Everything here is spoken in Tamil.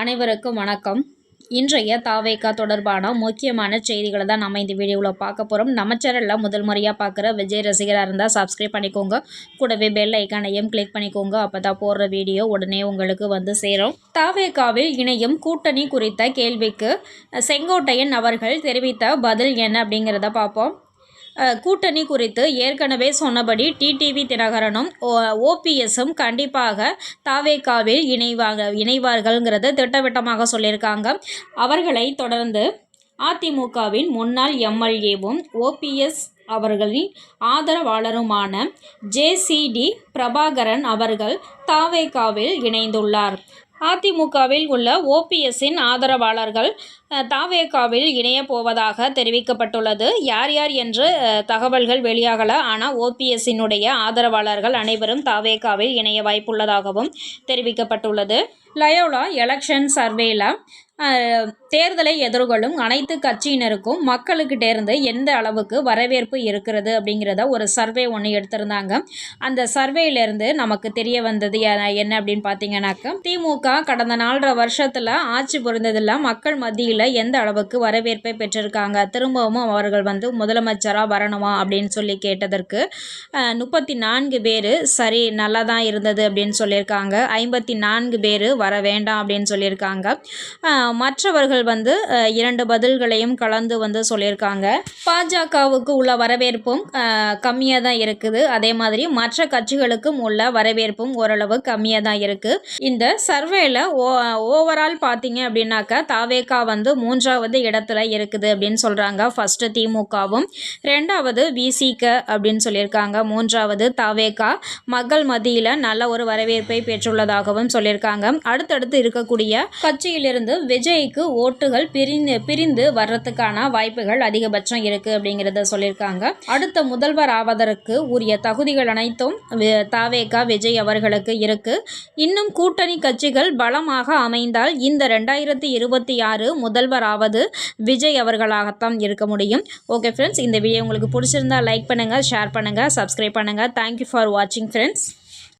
அனைவருக்கும் வணக்கம். இன்றைய தாவேக்கா தொடர்பான முக்கியமான செய்திகளை தான் நம்ம இந்த வீடியோவில் பார்க்க போகிறோம் நம்ம சேனலில் முதல் முறையாக பார்க்குற விஜய் ரசிகராக இருந்தால் சப்ஸ்கிரைப் பண்ணிக்கோங்க. கூடவே பெல் ஐக்கானையும் கிளிக் பண்ணிக்கோங்க. அப்போ தான் போடுற வீடியோ உடனே உங்களுக்கு வந்து சேரும். தாவேக்காவில் இணையும் கூட்டணி குறித்த கேள்விக்கு செங்கோட்டையன் அவர்கள் தெரிவித்த பதில் என்ன அப்படிங்கிறத பார்ப்போம். கூட்டணி குறித்து ஏற்கனவே சொன்னபடி டிடிவி தினகரனும் ஓபிஎஸும் கண்டிப்பாக தாவேக்காவில் இணைவாங்க இணைவார்கள்ங்கிறது திட்டவட்டமாக சொல்லியிருக்காங்க. அவர்களை தொடர்ந்து அதிமுகவின் முன்னாள் எம்எல்ஏவும் ஓபிஎஸ் அவர்களின் ஆதரவாளருமான ஜேசிடி பிரபாகரன் அவர்கள் தாவேகாவில் இணைந்துள்ளார். அதிமுகவில் உள்ள ஓபிஎஸ்ஸின் ஆதரவாளர்கள் தாவேகாவில் இணையப் போவதாக தெரிவிக்கப்பட்டுள்ளது. யார் யார் என்று தகவல்கள் வெளியாகல. ஆனால் ஓபிஎஸ்ஸினுடைய ஆதரவாளர்கள் அனைவரும் தாவேகாவில் இணைய வாய்ப்புள்ளதாகவும் தெரிவிக்கப்பட்டுள்ளது. லயோலா எலெக்ஷன் சர்வேல தேர்தலை எதிர்கொள்ளும் அனைத்து கட்சியினருக்கும் மக்களுக்கிட்டேருந்து எந்த அளவுக்கு வரவேற்பு இருக்கிறது அப்படிங்கிறத ஒரு சர்வே ஒன்று எடுத்திருந்தாங்க. அந்த சர்வேலேருந்து நமக்கு தெரிய வந்தது என்ன அப்படின்னு பார்த்தீங்கன்னாக்க திமுக கடந்த நாலரை வருஷத்தில் ஆட்சி புரிந்ததில் மக்கள் மத்தியில் எந்த அளவுக்கு வரவேற்பை பெற்றிருக்காங்க? திரும்பவும் அவர்கள் வந்து முதலமைச்சராக வரணுமா அப்படின்னு சொல்லி கேட்டதற்கு முப்பத்தி நான்கு பேர் சரி நல்லா தான் இருந்தது அப்படின்னு சொல்லியிருக்காங்க. ஐம்பத்தி நான்கு பேர் வர வேண்டாம் அப்படின்னு சொல்லியிருக்காங்க. மற்றவர்கள் வந்து இரண்டு பதில்களையும் கலந்து வந்து சொல்லியிருக்காங்க. பாஜகவுக்கு உள்ள வரவேற்பும் கம்மியாக தான் இருக்குது. அதே மாதிரி மற்ற கட்சிகளுக்கும் உள்ள வரவேற்பும் ஓரளவு கம்மியாக தான் இருக்குது இந்த சர்வேல ஓ ஓவரால் பார்த்தீங்க அப்படின்னாக்கா தாவேகா வந்து மூன்றாவது இடத்துல இருக்குது அப்படின்னு சொல்கிறாங்க ஃபஸ்ட்டு திமுகவும் ரெண்டாவது விசிக அப்படின்னு சொல்லியிருக்காங்க. மூன்றாவது தாவேகா மக்கள் மத்தியில் நல்ல ஒரு வரவேற்பை பெற்றுள்ளதாகவும் சொல்லியிருக்காங்க. அடுத்தடுத்து இருக்கக்கூடிய கட்சியிலிருந்து விஜய்க்கு ஓட்டுகள் பிரிந்து பிரிந்து வர்றதுக்கான வாய்ப்புகள் அதிகபட்சம் இருக்குது அப்படிங்கிறத சொல்லியிருக்காங்க. அடுத்த முதல்வர் ஆவதற்கு உரிய தகுதிகள் அனைத்தும் தாவேகா விஜய் அவர்களுக்கு இருக்கு. இன்னும் கூட்டணி கட்சிகள் பலமாக அமைந்தால் இந்த ரெண்டாயிரத்தி இருபத்தி ஆறு முதல்வர் ஆவது விஜய் அவர்களாகத்தான் இருக்க முடியும். ஓகே ஃப்ரெண்ட்ஸ் இந்த வீடியோ உங்களுக்கு பிடிச்சிருந்தா லைக் பண்ணுங்கள் ஷேர் பண்ணுங்கள் சப்ஸ்கிரைப் பண்ணுங்கள் தேங்க்யூ ஃபார் வாட்சிங் ஃப்ரெண்ட்ஸ்